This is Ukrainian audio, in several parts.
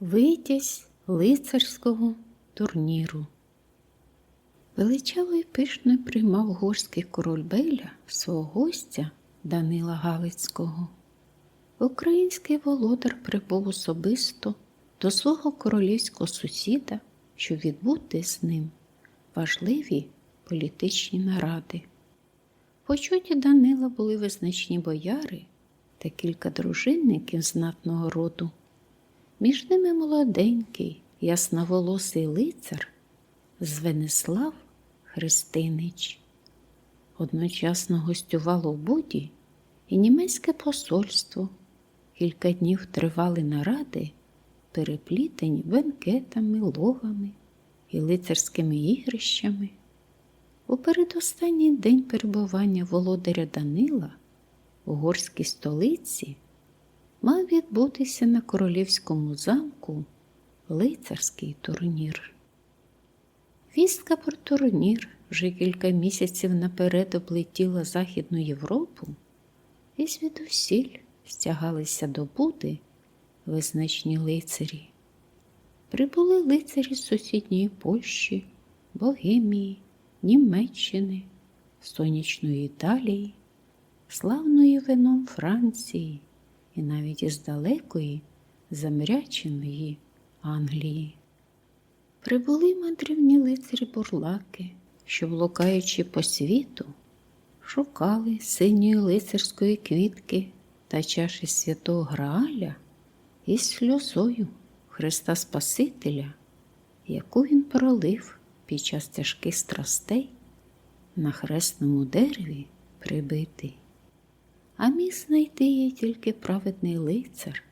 Витязь лицарського турніру. Величаво й пишно приймав горський король Беля свого гостя Данила Галицького. Український володар прибув особисто до свого королівського сусіда, щоб відбути з ним важливі політичні наради. Почуті Данила були визначні бояри та кілька дружинників знатного роду. Між ними молоденький, ясноволосий лицар Звенислав Христинич. Одночасно гостювало в Буді і німецьке посольство. Кілька днів тривали наради, переплітені бенкетами, ловами і лицарськими ігрищами. У передостанній день перебування володаря Данила у горській столиці мав відбутися на королівському замку лицарський турнір. Вістка про турнір вже кілька місяців наперед облетіла Західну Європу, і звідусіль стягалися до Буди визначні лицарі. Прибули лицарі з сусідньої Польщі, Богемії, Німеччини, сонячної Італії, славної вином Франції і навіть із далекої замряченої Англії. Прибули мандрівні лицарі бурлаки, що, блукаючи по світу, шукали синьої лицарської квітки та чаші святого Грааля із сльозою Христа Спасителя, яку він пролив під час тяжких страстей на хресному дереві прибитий. А міг знайти її тільки праведний лицар.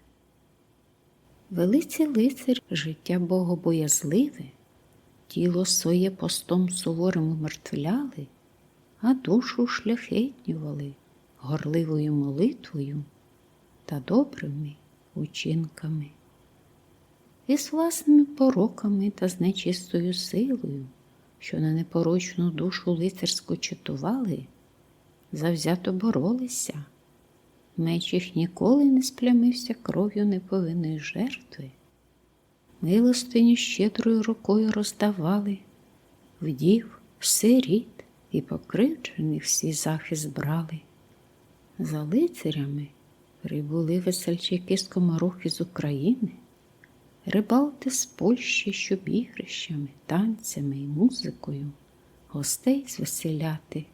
Велиці лицар життя богобоязливе, тіло своє постом суворим умертвляли, а душу шляхетнювали горливою молитвою та добрими учинками. І з власними пороками та з нечистою силою, що на непорочну душу лицарську чатували, завзято боролися. Меч їх ніколи не сплямився кров'ю неповинної жертви. Милостині щедрою рукою роздавали, вдів, сиріт і покривджених свій захист брали. За лицарями прибули весельчаки з комарухи з України, рибалти з Польщі, щоб ігрищами, танцями і музикою гостей звеселяти.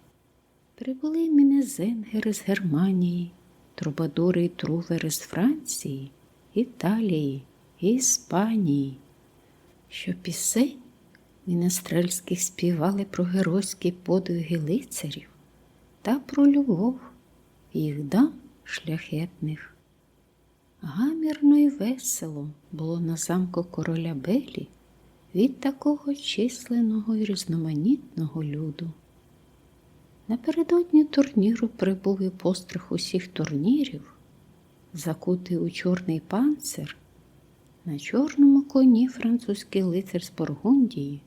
Прибули мінезенгери з Германії трубадури і трувери з Франції, Італії Іспанії, що пісень мінестрельських співали про геройські подвиги лицарів та про любов їх дам шляхетних. Гамірно і весело було на замку короля Белі від такого численного і різноманітного люду. Напередодні турніру прибув і постриг усіх турнірів, закутий у чорний панцир, на чорному коні французький лицар з Бургундії,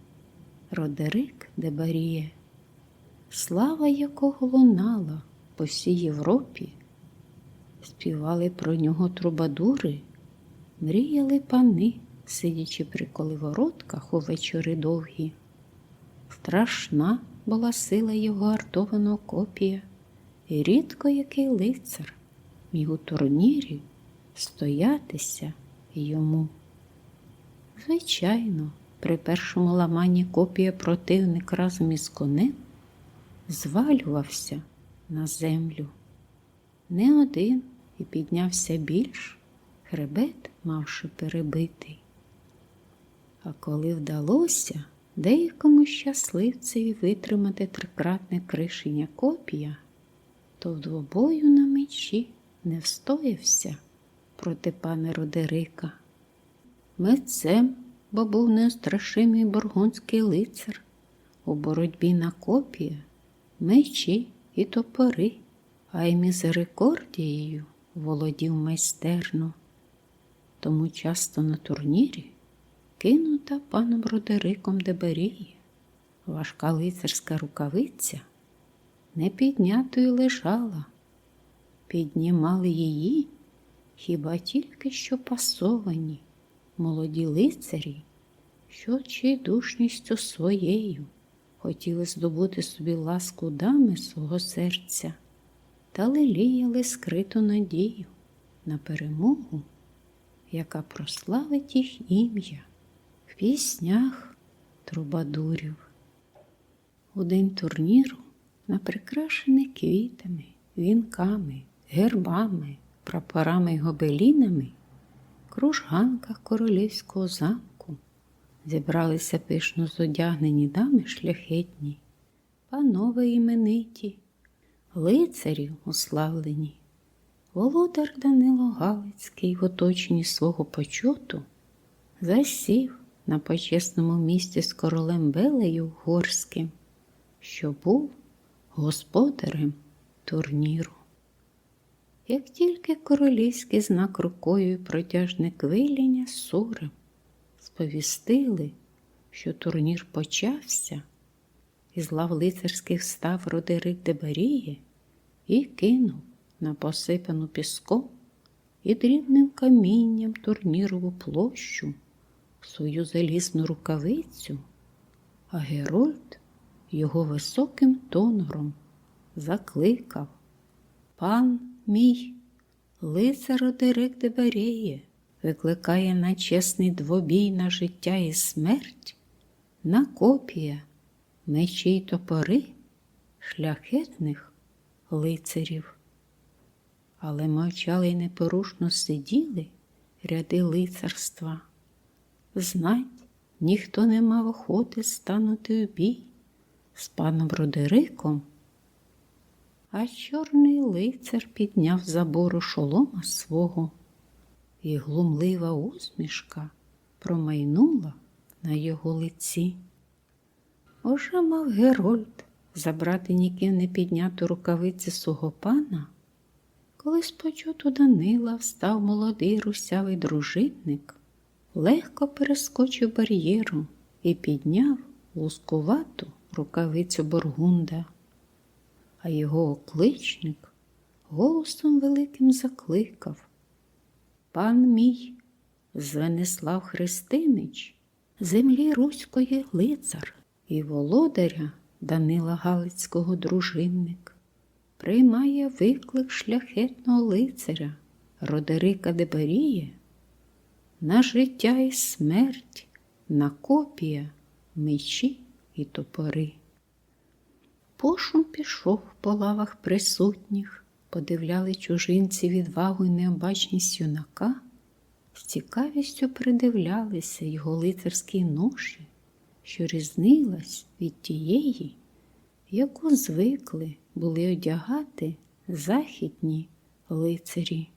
Родерик де Баріє, слава якого лунала по всій Європі, співали про нього трубадури, мріяли пани, сидячи при колеворотках у вечори довгі. Страшна була сила його артованого копія, і рідко який лицар міг у турнірі стоятися йому. Звичайно, при першому ламанні копія противник разом із конем звалювався на землю. Не один і піднявся більш, хребет мавши перебитий. А коли вдалося, деякому щасливцеві витримати трикратне кришення копія, то в двобою на мечі не встоявся проти пана Родерика. Митцем, бо був неострашимий бургундський лицар, у боротьбі на копія, мечі і топори, а й мізерикордією володів майстерно. Тому часто на турнірі кинута паном Родериком Деберії, важка лицарська рукавиця не піднятою лежала, піднімали її хіба тільки що пасовані молоді лицарі, що чайдушністю своєю хотіли здобути собі ласку дами свого серця та леліяли скриту надію на перемогу, яка прославить їх ім'я піснях трубадурів. У день турніру, наприкрашений квітами, вінками, гербами, прапорами й гобелінами, кружганках королівського замку зібралися пишно зодягнені дами шляхетні, панове імениті, лицарів уславлені. Володар Данило Галицький в оточенні свого почоту засів на почесному місці з королем Белею Горським, що був господарем турніру. Як тільки королівський знак рукою і протяжне квиління сурем сповістили, що турнір почався, із лав лицарських став Родерик Дебаріє і кинув на посипану піском і дрібним камінням турнірову площу свою залізну рукавицю, а Герольд його високим тонором закликав Пан мій, лицар Родерик Дебаріє, викликає на чесний двобій на життя і смерть, на копія, мечі й топори шляхетних лицарів. Але мовчали й непорушно сиділи ряди лицарства. Знать, ніхто не мав охоти станути у бій з паном Родериком. А чорний лицар підняв забору шолома свого, і глумлива усмішка промайнула на його лиці. Уже мав Герольд забрати ніким не підняту рукавиці свого пана, коли з почуту Данила встав молодий русявий дружинник, легко перескочив бар'єру і підняв лускувату рукавицю Боргунда а його окличник голосом великим закликав. Пан мій, Звенислав Христинич, землі Руської лицар і володаря Данила Галицького дружинник, приймає виклик шляхетного лицаря Родерика Дебаріє на життя і смерть, на копія, мечі і топори. Пошум пішов по лавах присутніх, подивляли чужинці відвагу й необачність юнака, з цікавістю придивлялися його лицарській ноші, що різнилась від тієї, яку звикли були одягати західні лицарі.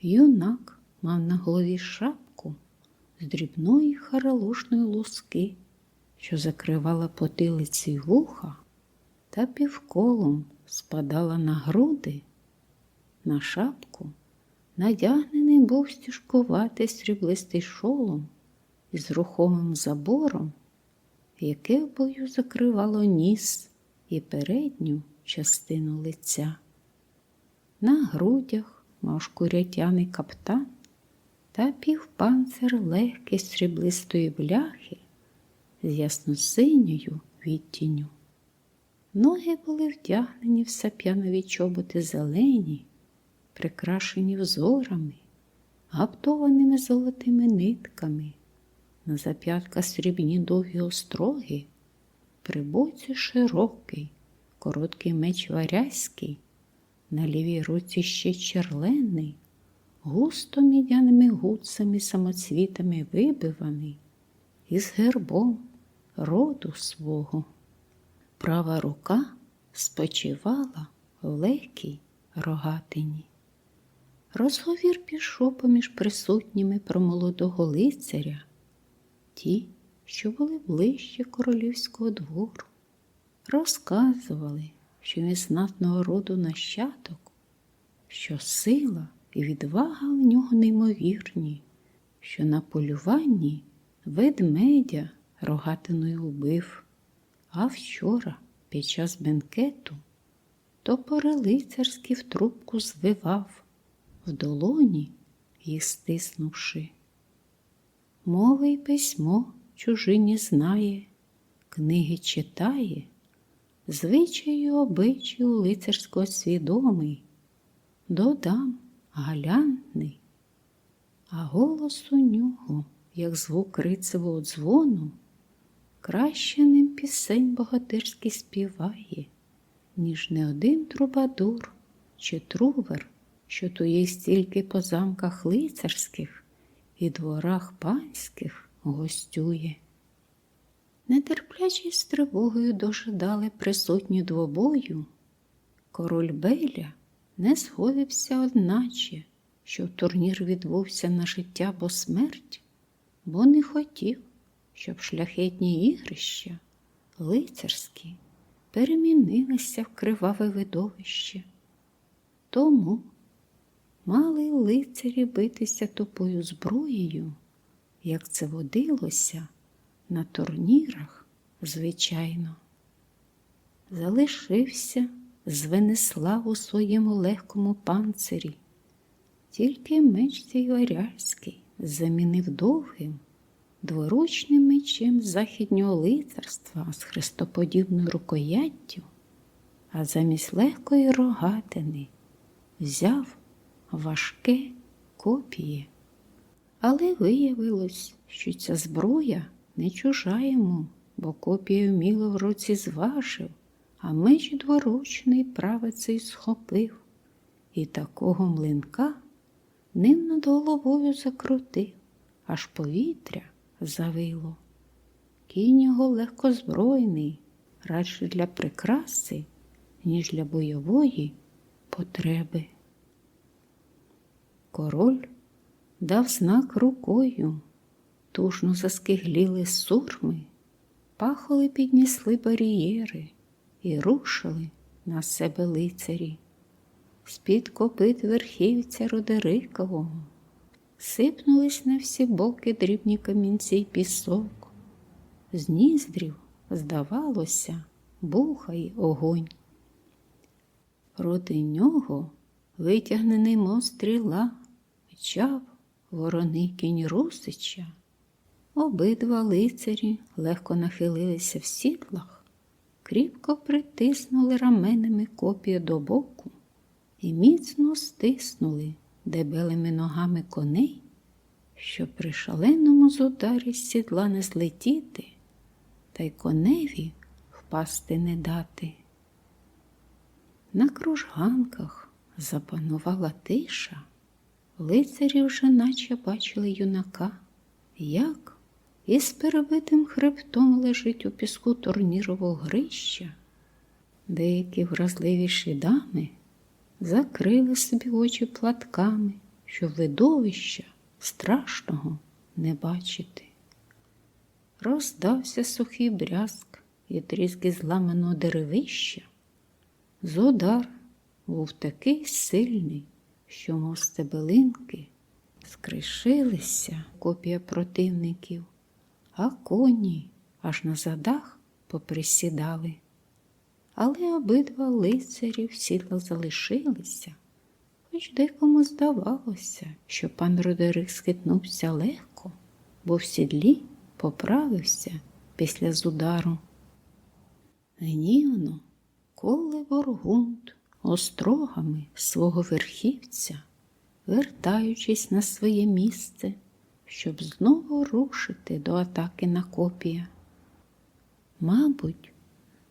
Юнак мав на голові шапку з дрібної харалушної луски, що закривала потилиці вуха та півколом спадала на груди, на шапку, надягнений був стюшкуватий сріблистий шолом із рухомим забором, яке в бою закривало ніс і передню частину лиця. На грудях мав шкурятяний каптан та півпанцир легкий сріблистої бляхи з ясносиньою відтінню. Ноги були вдягнені в сап'янові чоботи зелені, прикрашені взорами, гаптованими золотими нитками, на зап'ятка срібні довгі остроги, при боці широкий, короткий меч варязький, на лівій руці ще черлений, густо мідяними гуцами самоцвітами вибиваний, із гербом роду свого. Права рука спочивала в легкій рогатині. Розговір пішов поміж присутніми про молодого лицаря, ті, що були ближче королівського двору, розказували, що він знатного роду нащадок, що сила і відвага в нього неймовірні, що на полюванні ведмедя рогатиною убив. А вчора, під час бенкету, топори лицарські в трубку звивав, в долоні їх стиснувши. мови й письмо чужині знає, книги читає, звичаю обичаю лицарсько свідомий, додам галянтний, а голос у нього, як звук рицевого дзвону, краще ним пісень богатирський співає, ніж не один трубадур чи трувер, що тує стільки по замках лицарських і дворах панських гостює. Нетерплячі з тривогою дожидали присутні двобою. Король Беля не згодився одначе, що турнір відбувся на життя бо смерть, бо не хотів, щоб шляхетні ігрища, лицарські, перемінилися в криваве видовище. Тому мали лицарі битися тупою зброєю, як це водилося на турнірах, звичайно. Залишився Звенислав у своєму легкому панцирі, тільки меч цей варязький замінив довгим, дворучним мечем західнього лицарства з хрестоподібною рукояттю, а замість легкої рогатини взяв важке копіє. Але виявилось, що ця зброя не чужа йому, бо копія вміло в руці зважив, а меч дворучний правицей схопив, і такого млинка ним над головою закрутив, аж повітря завило. Кінь його легкозбройний, радше для прикраси, ніж для бойової потреби. Король дав знак рукою, тужно заскигліли сурми, пахоли піднесли бар'єри і рушили на себе лицарі. З-під копит верхівця Родерикового сипнулись на всі боки дрібні камінці й пісок. З ніздрів, здавалося, бухає огонь. Проти нього витягнений мов стріла, мчав вороний кінь Русича. Обидва лицарі легко нахилилися в сідлах, кріпко притиснули раменами копію до боку і міцно стиснули дебелими ногами коней, щоб при шаленому зударі з сідла не злетіти, та й коневі впасти не дати. На кружганках запанувала тиша, лицарі вже наче бачили юнака, як із перебитим хребтом лежить у піску турнірового грища. Деякі вразливіші дами закрили собі очі платками, щоб видовища страшного не бачити. Роздався сухий брязк і тріски зламаного деревища. Зодар був такий сильний, що, мов стебелинки, скришилися копія противників, а коні аж на задах поприсідали. Але обидва лицарі в сідлах залишилися, хоч декому здавалося, що пан Родерик схитнувся легко, бо в сідлі поправився після зудару. Гнівно Коле Боргунд острогами свого верхівця, вертаючись на своє місце, щоб знову рушити до атаки на копія. Мабуть,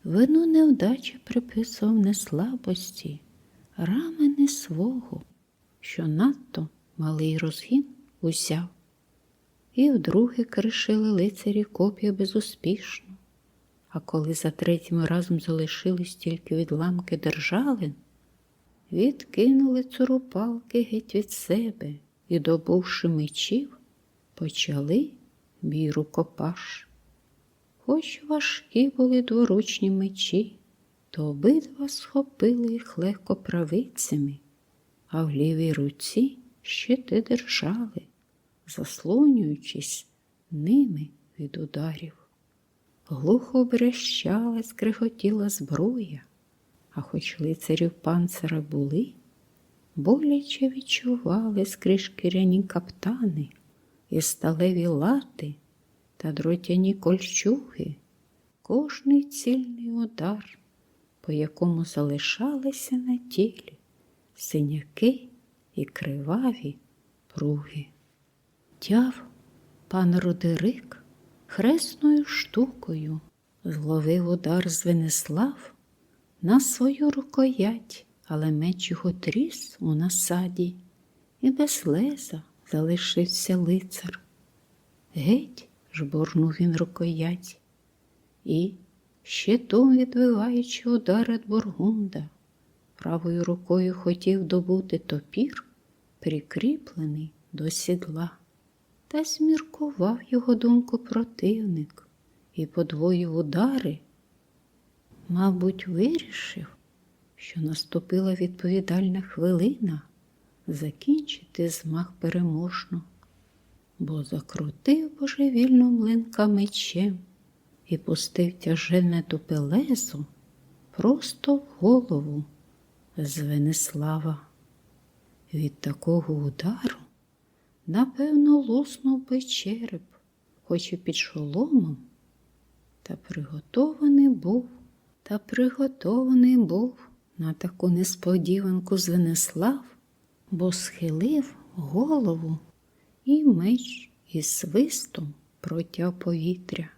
вину невдачі приписував не слабості, рамени свого, що надто малий розгін узяв, і вдруге кришили лицарі копія безуспішно. А коли за третім разом залишились тільки відламки державин, відкинули цурупалки геть від себе і, добувши мечів, почали бій рукопаш. Хоч важкі були дворучні мечі, то обидва схопили їх легко правицями, а в лівій руці щити держали, заслонюючись ними від ударів. Глухо брещала, скрихотіла зброя, а хоч лицарів панцира були, боляче відчували скрізь шкіряні каптани, і сталеві лати та дротяні кольчуги, кожний цільний удар, по якому залишалися на тілі синяки і криваві пруги. Тяв пан Родерик хресною штукою зловив удар з на свою рукоять, але меч його тріс у насаді, і без леза залишився лицар. Геть жбурнув він рукоять і, щитом відбиваючи удар від Бургунда, правою рукою хотів добути топір, прикріплений до сідла, та зміркував його думку противник і подвоїв удари. Мабуть, вирішив, що наступила відповідальна хвилина закінчити змах переможно, бо закрутив божевільно млинка мечем і пустив тяжельне тупелезу просто в голову з Венеслава. Від такого удару, напевно, луснув би череп, хоч і під шоломом, та приготований був, та приготований був на таку несподіванку Звенислав, бо схилив голову і меч із свистом протяг повітря.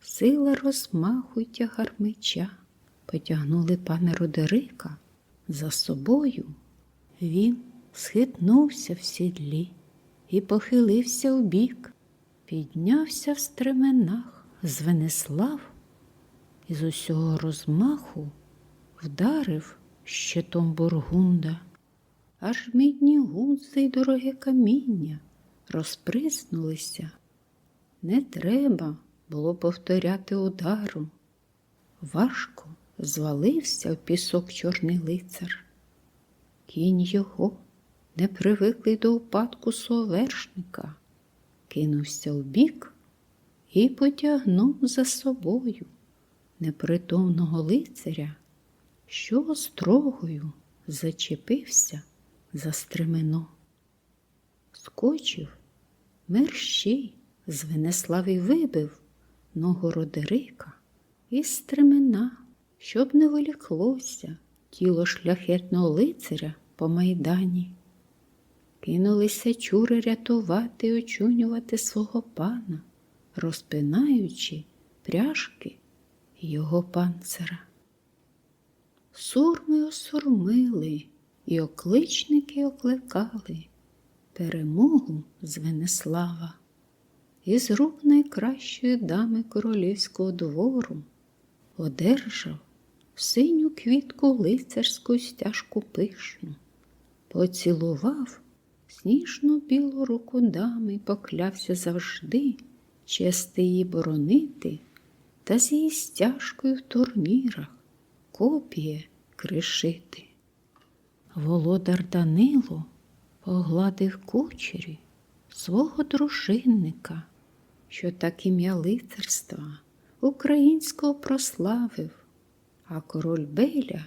Сила розмаху тягар меча потягнули пана Родерика за собою. Він схитнувся в сідлі і похилився вбік, піднявся в стременах, Звенислав і з усього розмаху вдарив щитом Бургунда, аж мідні гудзи й дороге каміння розприснулися. Не треба було повторяти удару. Важко звалився в пісок чорний лицар. Кінь його, не привиклий до упадку совершника, кинувся в бік і потягнув за собою непритомного лицаря, що острогою зачепився за стремено. Скочив, мерщій з Венеслави вибив ногу Родерика із стремена, щоб не виліклося тіло шляхетного лицаря по майдані. Кинулися чури рятувати й очунювати свого пана, розпинаючи пряжки його панцира. Сурми осурмили і окличники окликали перемогу з Венеслава. Із рук найкращої дами королівського двору одержав синю квітку лицарську стяжку пишну, поцілував сніжно білу руку дами, поклявся завжди чести її боронити, та з її стяжкою в турнірах копіє кришити. Володар Данило погладив кучері свого дружинника, що так ім'я лицарства українського прославив, а король Беля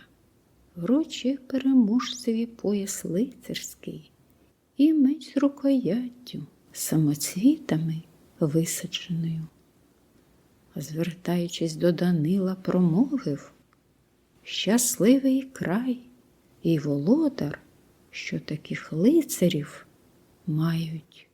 вручив переможцеві пояс лицарський і меч з рукояттю, самоцвітами висадженою. Звертаючись до Данила, промовив Щасливий край і володар, що таких лицарів мають.